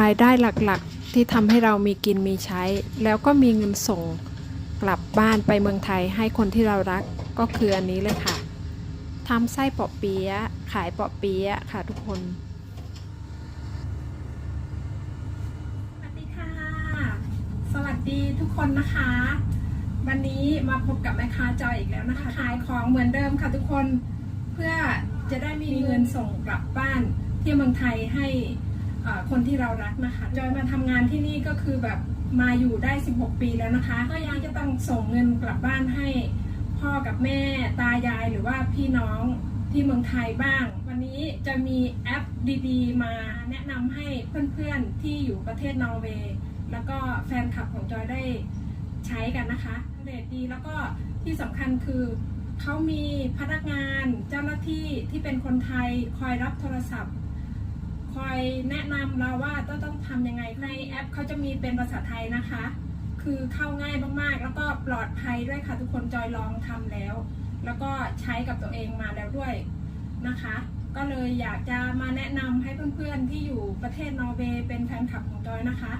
รายได้หลักๆ ที่ทำให้เรามีกินมีใช้ แล้วก็มีเงินส่งกลับบ้านไปเมืองไทยให้คนที่เรารักก็คืออันนี้เลยค่ะทำไส้เปาะเปี๊ยะขายเปาะเปี๊ยะค่ะทุกคนสวัสดีค่ะ สวัสดีทุกคนนะคะ วันนี้มาพบกับแม่ค้าจอยอีกแล้วนะคะ ขายของเหมือนเดิมค่ะทุกคนเพื่อจะได้มีเงินส่งกลับบ้านที่เมืองไทยให้ คนที่เรารักนะคะจอยมาทำงานที่นี่ก็คือแบบมาอยู่ได้ 16 ปีแล้วนะคะ ก็ยังจะต้องส่งเงินกลับบ้านให้พ่อกับแม่ตายายหรือว่าพี่น้องที่เมืองไทยบ้าง วันนี้จะมีแอปดีๆ มาแนะนำให้เพื่อนๆที่อยู่ประเทศนอร์เวย์แล้วก็แฟนคลับของจอยได้ใช้กันนะคะเรทดีแล้วก็ที่สำคัญคือเขามีพนักงานเจ้าหน้าที่ที่เป็นคนไทยคอยรับโทรศัพท์ คอยแนะนำเราว่าต้องต้องทำยังไงในแอปเขาจะมีเป็นภาษาไทยนะคะ คือเข้าง่ายมากๆ แล้วก็ปลอดภัยด้วยค่ะ ทุกคนจอยลองทำแล้ว แล้วก็ใช้กับตัวเองมาแล้วด้วยนะคะ ก็เลยอยากจะมาแนะนำให้เพื่อนๆที่อยู่ประเทศนอร์เวย์เป็นแฟนคลับของจอยนะคะ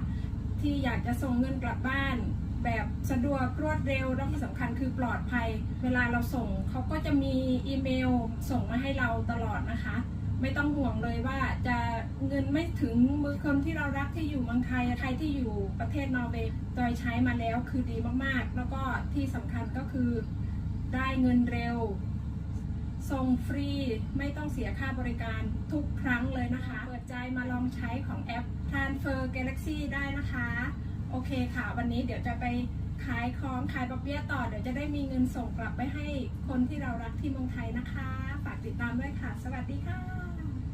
ที่อยากจะส่งเงินกลับบ้านแบบสะดวกรวดเร็วและที่สำคัญคือปลอดภัย เวลาเราส่งเขาก็จะมีอีเมลส่งมาให้เราตลอดนะคะ ไม่ต้องห่วงเลยว่าจะเงินไม่ถึงมือคนที่เรารักที่อยู่เมืองไทยใครที่อยู่ประเทศนอร์เวย์จอยใช้มาแล้วคือดีมากๆ แล้วก็ที่สำคัญก็คือได้เงินเร็วส่งฟรีไม่ต้องเสียค่าบริการทุกครั้งเลยนะคะ เปิดใจมาลองใช้ของแอป Transfer Galaxy ได้นะคะ โอเคค่ะ วันนี้เดี๋ยวจะไปขายของขายปะเปี๊ยะต่อ เดี๋ยวจะได้มีเงินส่งกลับไปให้คนที่เรารักที่เมืองไทยนะคะ ติดตามด้วยค่ะ สวัสดีค่ะ